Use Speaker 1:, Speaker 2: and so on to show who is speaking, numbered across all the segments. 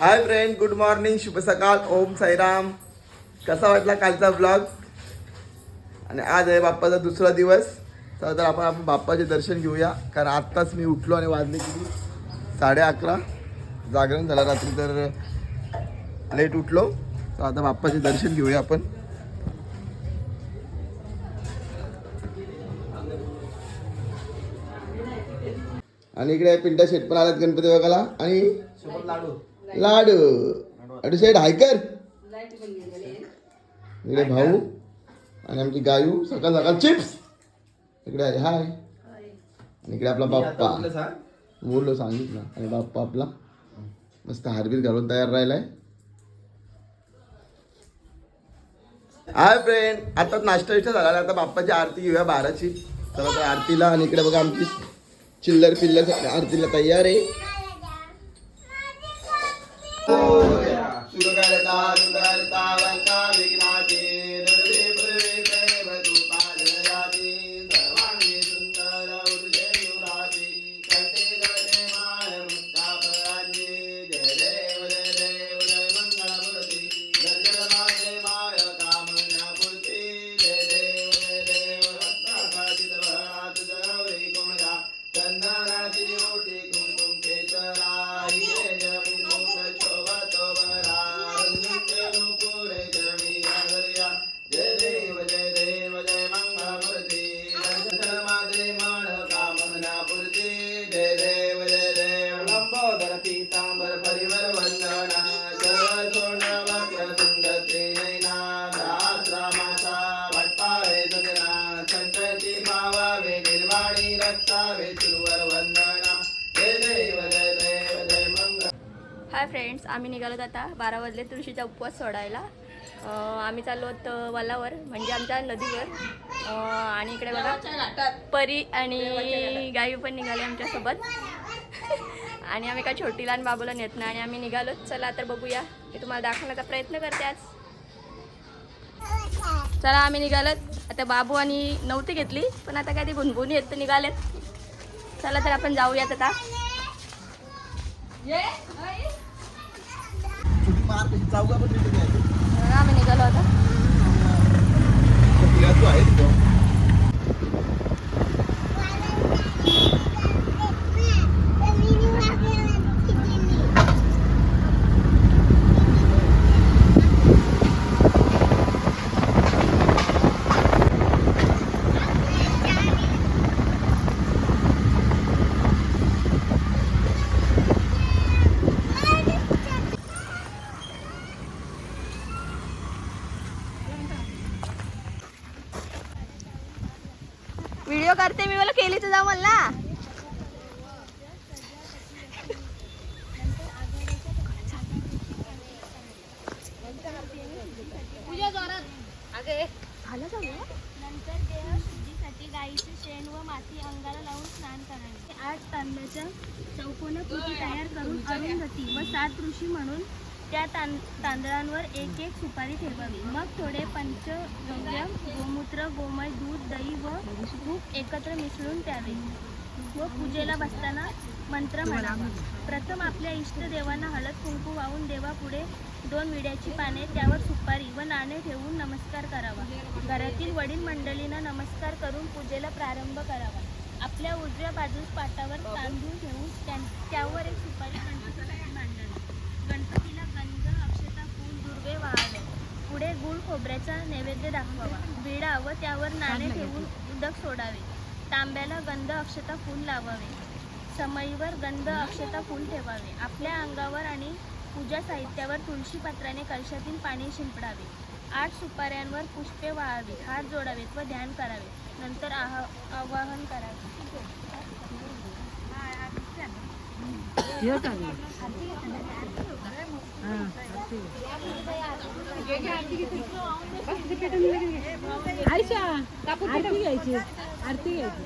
Speaker 1: Hi friend good morning शुभ सकाळ ओम साईराम कसा वाटला कालचा ब्लॉग आणि आज आहे बाप्पाचा दुसरा दिवस. तर आपण आपण बाप्पाचे दर्शन घेऊया. कारण आत्ताच मी उठलो आणि वाजले किती? साडे अकरा. जागरण झालं. रात्री तर लेट उठलो. तर आता बाप्पाचे दर्शन घेऊया आपण. आणि इकडे पिंटा शेट पण आल्यात गणपती बघायला. आणि
Speaker 2: लाडू.
Speaker 1: लाडू. लाडू शेट हायकर. इकडे भाऊ आणि आमची गायू सकाळ सकाळ चिप्स. इकडे आहे हाय. आणि इकडे आपला बाप्पा. मुलं सांगितलं. आणि बाप्पा आपला. मस्त हारबीर घालून तयार राहिलाय. हाय फ्रेंड आता नाश्ता विष्टा झाला. आता बाप्पाची आरती घेऊया बाराची. तर आता आरतीला आणि इकडे बघा आमची चिल्लर पिल्लर आरतीला तयार आहे.
Speaker 3: எல்லாரும் கர்த்தா आम्ही निघालो आता बारा वाजले तुळशीचा उपवास सोडायला. आम्ही चाललो होतो वलावर म्हणजे आमच्या नदीवर. आणि इकडे बघा परी आणि गायू पण निघाले आमच्यासोबत. आणि आम्ही काय छोटीला आणि बाबूला नेत नाही. आणि आम्ही निघालो चला तर बघूया. मी तुम्हाला दाखवण्याचा प्रयत्न करते आज. चला आम्ही निघालोत. आता बाबू आणि नव्हती घेतली पण आता काय ती भुनभुनी येत तर निघालेत. चला तर आपण जाऊयात आता. आम्ही निघालो आता
Speaker 1: छोटी तू आहे तिथं
Speaker 3: व्हिडिओ करते मी मला केली तुझा मला
Speaker 4: नंतर देह शुद्धीसाठी गाईचे शेण व माती अंगाला लावून स्नान करावे आठ तांब्याच्या चौकोन कृती तयार करून अरुंधती व सात ऋषी म्हणून त्या तां तांदळांवर एक एक सुपारी ठेवावी मग थोडे पंचगव्य गोमूत्र गोमय दूध दही व तूप एकत्र मिसळून प्यावे व पूजेला बसताना मंत्र म्हणावा. प्रथम आपल्या इष्टदेवांना हळद कुंकू वाहून देवापुढे दोन विड्याची पाने त्यावर सुपारी व नाणे ठेवून नमस्कार करावा. घरातील वडील मंडळींना नमस्कार करून पूजेला प्रारंभ करावा. आपल्या उजव्या बाजूस पाटावर तांदूळ घेऊन त्या त्यावर एक सुपारी गणपतीसाठी मांडावी गणपतीला गंध अक्षता फूल दुर्वे वाहावे पुढे गुळ खोबऱ्याचा नैवेद्य दाखवावा. विडा व त्यावर नाणे ठेवून उदक सोडावे. तांब्याला गंध अक्षता फूल लावावे. समईवर गंध अक्षता फूल ठेवावे. आपल्या अंगावर आणि पूजा साहित्यावर तुळशी पत्राने कलशातील पाणी शिंपडावे. आठ सुपाऱ्यांवर पुष्पे वाहावी. हात जोडावेत व ध्यान करावे. नंतर आह आवाहन करावे.
Speaker 5: आयशा आरती घ्यायची. आरती घ्यायची.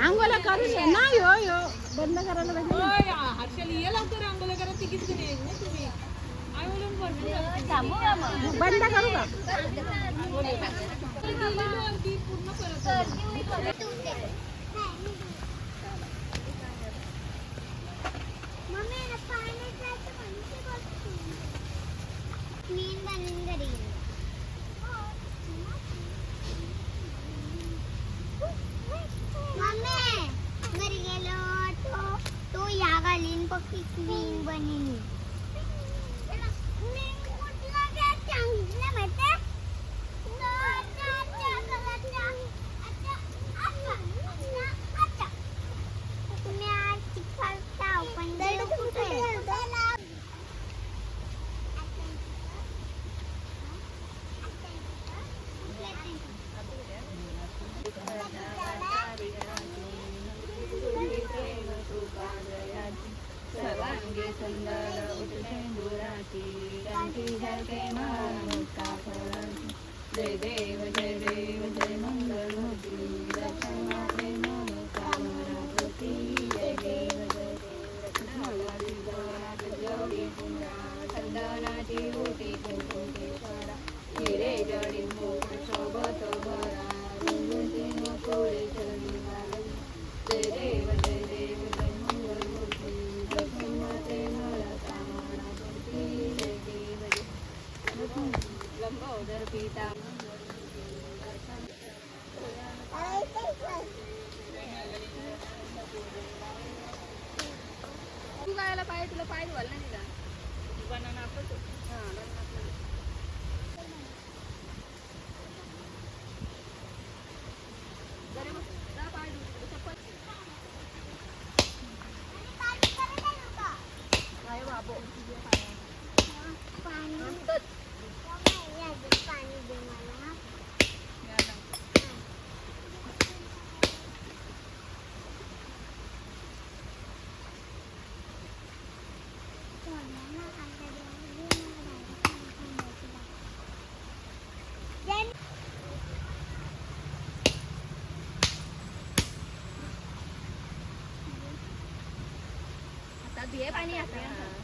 Speaker 5: आंघोळ्या करून ये. ना. यो यो बंद करायला पाहिजे बंद करू का?
Speaker 1: one in ಇದು ಒಳ್ಳೆದಿದೆ ಇವಾಗ
Speaker 4: ನಾನು ಹಾಕೋದು ಹಾಂ
Speaker 1: ನನ್ನ 别把那 apa?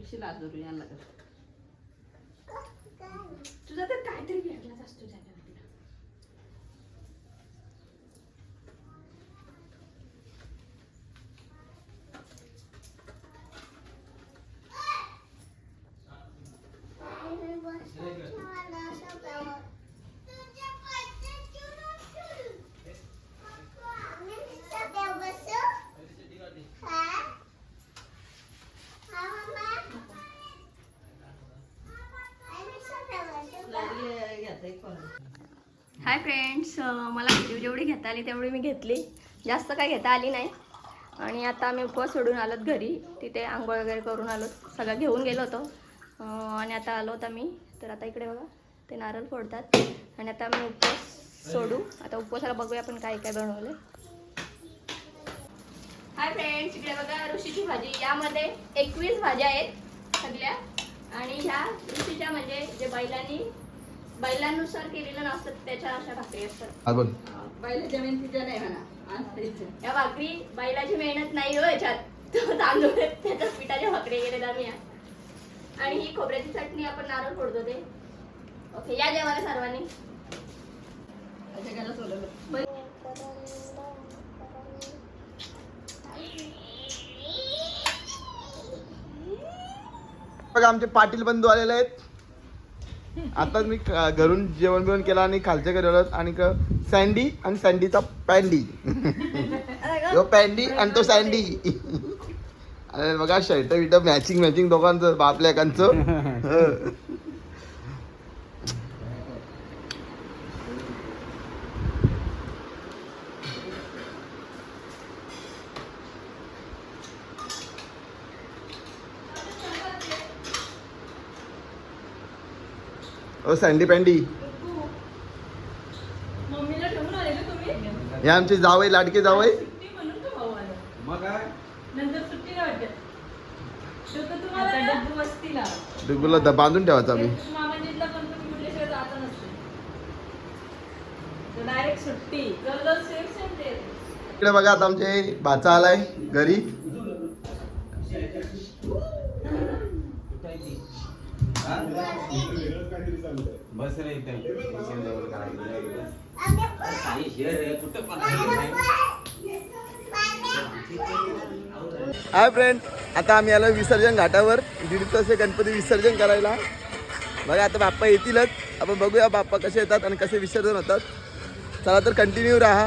Speaker 6: तुळशी लाजरू यांना तुझा तर काहीतरी वेगळाच असतो
Speaker 7: त्याला फ्रेंड्स मला व्हिडिओ जेवढी घेता आली तेवढी मी घेतली. जास्त काय घेता आली नाही. आणि आता आम्ही उपवास सोडून आलोत घरी. तिथे आंघोळ वगैरे करून आलो सगळं घेऊन गेलो होतो. आणि आता आलो होता मी तर आता इकडे बघा ते नारळ फोडतात. आणि आता आम्ही उपवास सोडू. आता उपवासाला बघूया आपण काय काय बनवलं हाय फ्रेंड्स इकडे बघा ऋषीची भाजी. यामध्ये एकवीस भाज्या आहेत सगळ्या. आणि ह्या ऋषीच्या म्हणजे जे बैलांनी बैलांनुसार केलेलं नसतं त्याच्या अशा भाकरी असतात.
Speaker 3: हा बोल.
Speaker 6: बायला जमीन तिच्या नाही म्हणा
Speaker 7: या भाकरी बैलाची मेहनत नाही हो याच्यात. तो तांदूळ त्याच्या पिठाच्या भाकरी गेले आम्ही या. आणि ही खोबऱ्याची चटणी आपण नारळ फोडतो ते. ओके या जेवायला सर्वांनी.
Speaker 3: बघा आमचे पाटील बंधू आलेले आहेत. आता मी घरून जेवण बिवण केलं आणि खालच्या घरी आलो आणि क- सँडी आणि सँडीचा पॅन्डी तो पॅन्डी आणि तो सँडी. अरे बघा शर्ट बिट मॅचिंग मॅचिंग दोघांचं बापल्या एकांचं. ओ सँडी
Speaker 6: तुम्ही?
Speaker 3: हे आमचे जावई लाडके जावई.
Speaker 6: सुट्टी म्हणून तो भाऊ आला.
Speaker 3: मग काय?
Speaker 6: नंतर सुट्टी नाही वाटत. तो तर तुम्हाला डब्बू वस्तीला.
Speaker 3: डुगूला द- बांधून ठेवायचा मी इकडे बघा आता आमचे भाचा आलाय घरी
Speaker 1: बस रे इथं स्टेशन जवळ करायचं काही शेअर रे कुठं बस
Speaker 3: हाय फ्रेंड आता आम्ही आलो विसर्जन घाटावर. दीड तास गणपती विसर्जन करायला. बघा आता बाप्पा येतीलच. आपण बघूया बाप्पा कसे येतात आणि कसे विसर्जन होतात. चला तर कंटिन्यू राहा.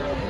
Speaker 8: Thank you.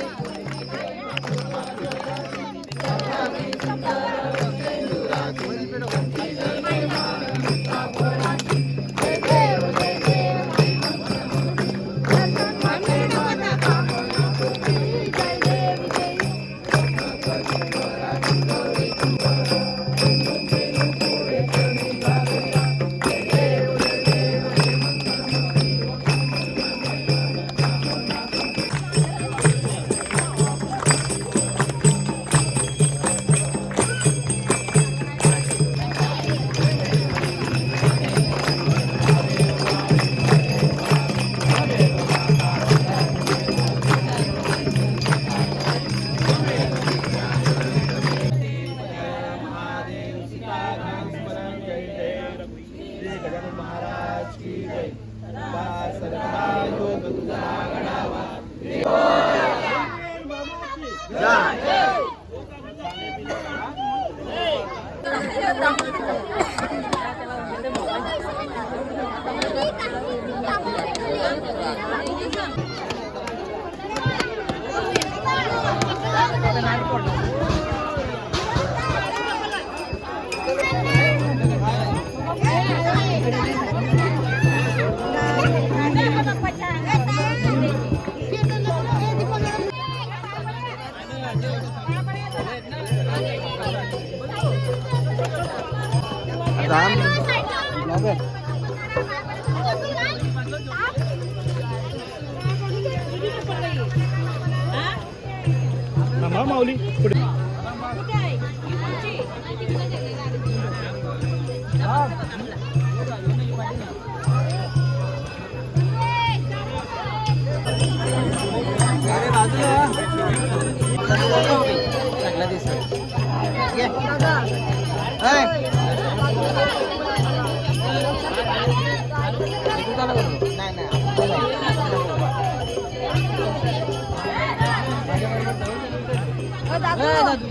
Speaker 8: मांडी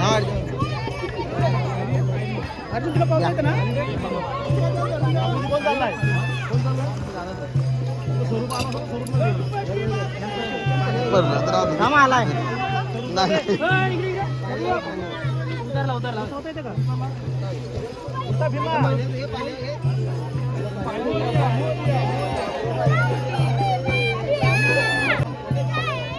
Speaker 8: हा, अर्जुन. बरं, आता राहू दे. नाही.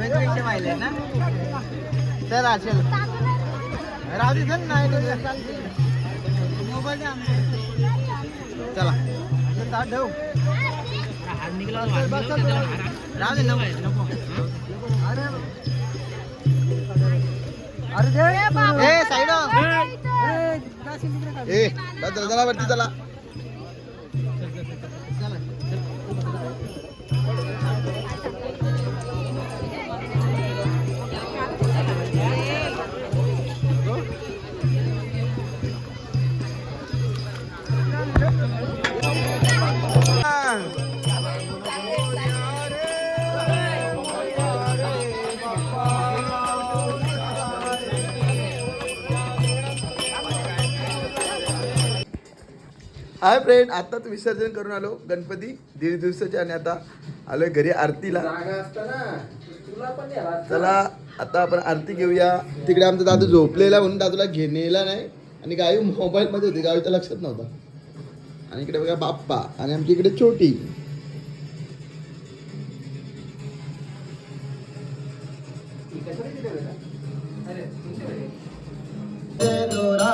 Speaker 3: पेक्षा पाहिलंय ना? चल असेल राहू दे चल नाही. मोबाईल. चला. ताट ठेव. चल, चल. राहू दे नको अरे. अरे साईड. ए चला चला वरती चला. हाय फ्रेंड आताच विसर्जन करून आलो. गणपती दीड दिवसाचे आणि आता आलोय घरी आरतीला. चला आता आपण आरती घेऊया. तिकडे आमचा दादू झोपलेला म्हणून दादूला घेणेला नाही. आणि गावी मोबाईल मध्ये होती गावीच्या लक्षात नव्हता. आणि इकडे बघा बाप्पा. आणि आमची इकडे छोटी.